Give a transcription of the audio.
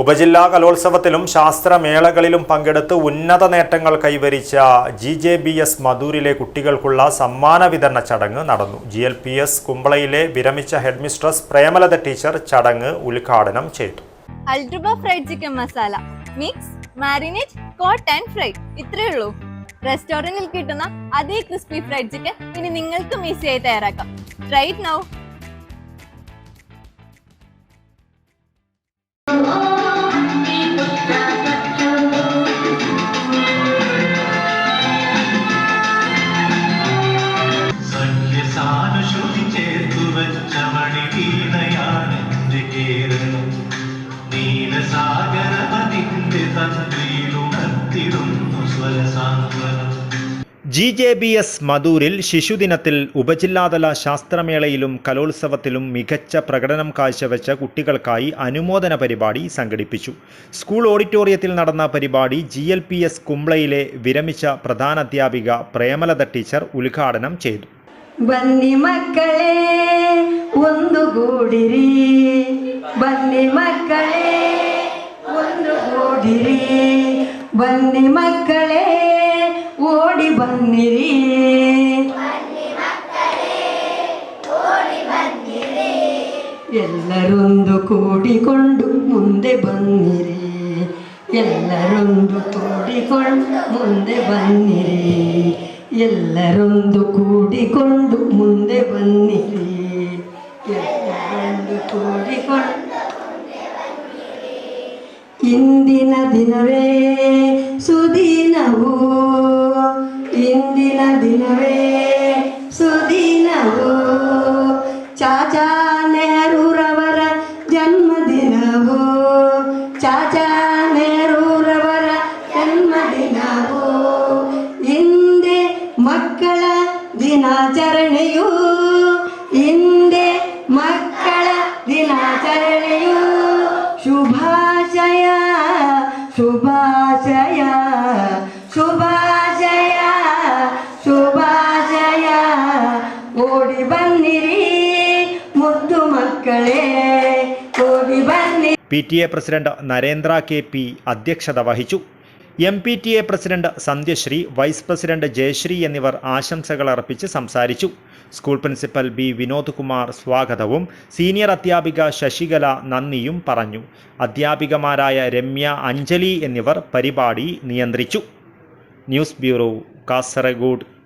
ഉപജില്ലാ കലോത്സവത്തിലും ശാസ്ത്രമേളകളിലും പങ്കെടുത്ത് ഉന്നത നേട്ടങ്ങൾ കൈവരിച്ച ജി ജെ ബി എസ് മധൂരിലെ കുട്ടികൾക്കുള്ള സമ്മാന വിതരണ ചടങ്ങ് നടന്നു. ജി എൽ പി എസ് കുമ്പളയിലെ വിരമിച്ച ഹെഡ്മിസ്ട്രസ് പ്രേമലത ടീച്ചർ ചടങ്ങ് ഉദ്ഘാടനം ചെയ്തു. അൾട്രുബ fried chicken masala mix marinate coat and fry ഇത്രയേ ഉള്ളൂ. റെസ്റ്റോറന്റിൽ കിട്ടുന്ന അതേ ക്രിസ്പി ഫ്രൈഡ് ചിക്കൻ ഇനി നിങ്ങൾക്കും ഈസിയായി തയ്യാറാക്കാം. റൈറ്റ് നൗ ചേരുന്നു. നീലസാഗരമതിന്റെ തന്ത്രിയിലുണർത്തിടുന്നു സ്വരസാന്ത്വനം. ജി ജെ ബി എസ് മധൂരിൽ ശിശുദിനത്തിൽ ഉപജില്ലാതല ശാസ്ത്രമേളയിലും കലോത്സവത്തിലും മികച്ച പ്രകടനം കാഴ്ചവെച്ച കുട്ടികൾക്കായി അനുമോദന പരിപാടി സംഘടിപ്പിച്ചു. സ്കൂൾ ഓഡിറ്റോറിയത്തിൽ നടന്ന പരിപാടി ജി എൽ പി എസ് കുംബ്ലയിലെ വിരമിച്ച പ്രധാനാധ്യാപിക പ്രേമലത ടീച്ചർ ഉദ്ഘാടനം ചെയ്തു. വന്നി മക്കളെ ഒന്നുകൂടിരീ. ಬನ್ನಿ ಮಕ್ಕಳೇ ಒಂದುಗೂಡಿರಿ ಬನ್ನಿ ಮಕ್ಕಳೇ ಓಡಿ ಬನ್ನಿರಿ ಎಲ್ಲರೊಂದು ಕೂಡಿಕೊಂಡು ಮುಂದೆ ಬನ್ನಿರಿ ಎಲ್ಲರೊಂದು ಕೂಡಿಕೊಂಡು ಮುಂದೆ ಬನ್ನಿರಿ ಎಲ್ಲರೊಂದು ಕೂಡಿಕೊಂಡು ಮುಂದೆ ಬನ್ನಿರಿ ಎಲ್ಲರೊಂದು ಕೂಡಿಕೊಂಡು ಇಂದಿನ ದಿನವೇ ಸುದಿನವು. ಇಂದಿನ ದಿನವೇ ಸುದಿನವು. ಚಾಚಾ ನೆಹರೂರವರ ಜನ್ಮದಿನವು. ಚಾಚಾ ನೆಹರೂರವರ ಜನ್ಮದಿನವು. ಹಿಂದೆ ಮಕ್ಕಳ ದಿನಾಚರಣೆಯು. P T A president Narendra K P അധ്യക്ഷത വഹിച്ചു. M P T A president Sandhyasree vice president Jayasree എന്നിവർ ആശംസകൾ അർപ്പിച്ച് സംസാരിച്ചു. School principal B Vinod Kumar സ്വാഗതവും. സീനിയർ അധ്യാപിക ശശികല നന്ദിയും പറഞ്ഞു. അധ്യാപികമാരായ രമ്യ അഞ്ജലി എന്നിവർ പരിപാടി നിയന്ത്രിച്ചു. News bureau Kasaragod.